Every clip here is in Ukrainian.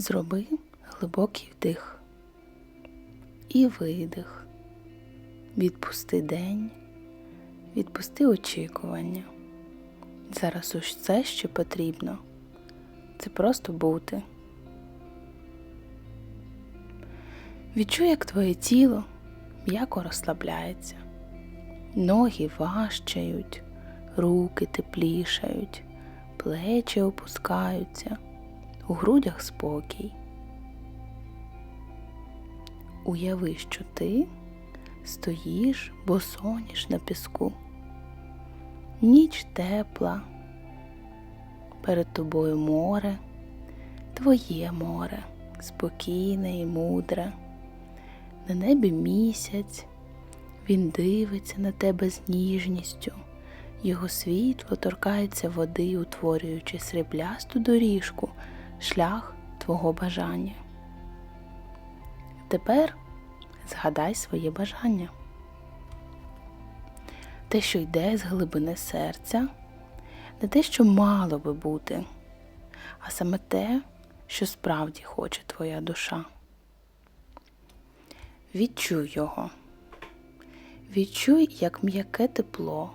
Зроби глибокий вдих і видих. Відпусти день, відпусти очікування. Зараз уж все, що потрібно. Це просто бути. Відчуй, як твоє тіло м'яко розслабляється, ноги важчають, руки теплішають, плечі опускаються, у грудях спокій. Уяви, що ти стоїш босоніж на піску. Ніч тепла, перед тобою море, твоє море, спокійне і мудре. На небі місяць, він дивиться на тебе з ніжністю, його світло торкається води, утворюючи сріблясту доріжку, шлях твого бажання. Тепер згадай своє бажання. Те, що йде з глибини серця, не те, що мало би бути, а саме те, що справді хоче твоя душа. Відчуй його. Відчуй, як м'яке тепло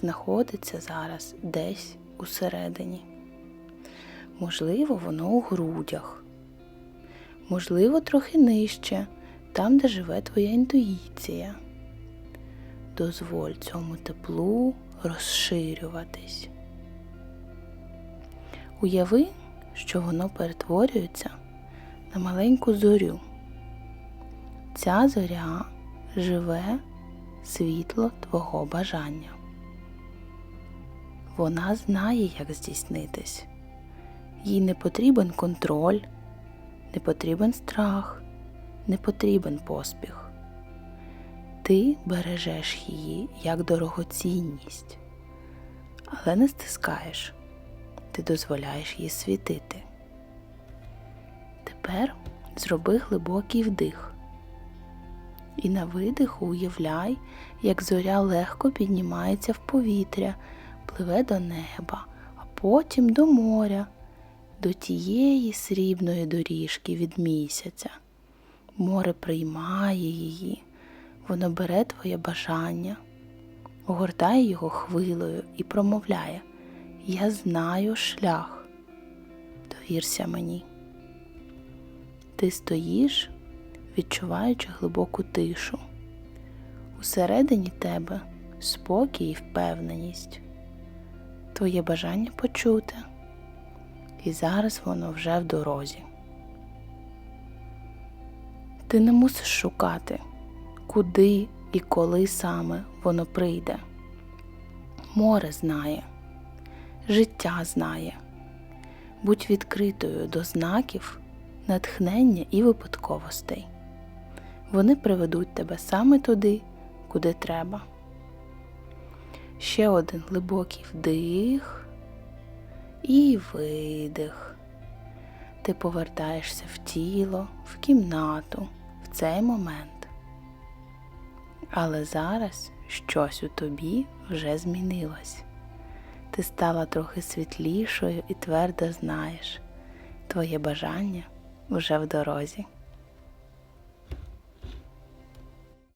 знаходиться зараз десь усередині. Можливо, воно у грудях, можливо, трохи нижче, там, де живе твоя інтуїція. Дозволь цьому теплу розширюватись. Уяви, що воно перетворюється на маленьку зорю. Ця зоря живе світло твого бажання. Вона знає, як здійснитись. Їй не потрібен контроль, не потрібен страх, не потрібен поспіх. Ти бережеш її як дорогоцінність, але не стискаєш, ти дозволяєш їй світити. Тепер зроби глибокий вдих. І на видиху уявляй, як зоря легко піднімається в повітря, пливе до неба, а потім до моря, до тієї срібної доріжки від місяця. Море приймає її, воно бере твоє бажання, огортає його хвилею і промовляє Я знаю шлях. Довірся мені. Ти стоїш відчуваючи глибоку тишу. Усередині тебе спокій і впевненість, твоє бажання почуте, і зараз воно вже в дорозі. Ти не мусиш шукати, куди і коли саме воно прийде. Море знає, життя знає. Будь відкритою до знаків, натхнення і випадковостей вони приведуть тебе саме туди, куди треба. Ще один глибокий вдих і видих. Ти повертаєшся в тіло, в кімнату, в цей момент. Але зараз щось у тобі вже змінилось. Ти стала трохи світлішою і твердо знаєш, твоє бажання вже в дорозі.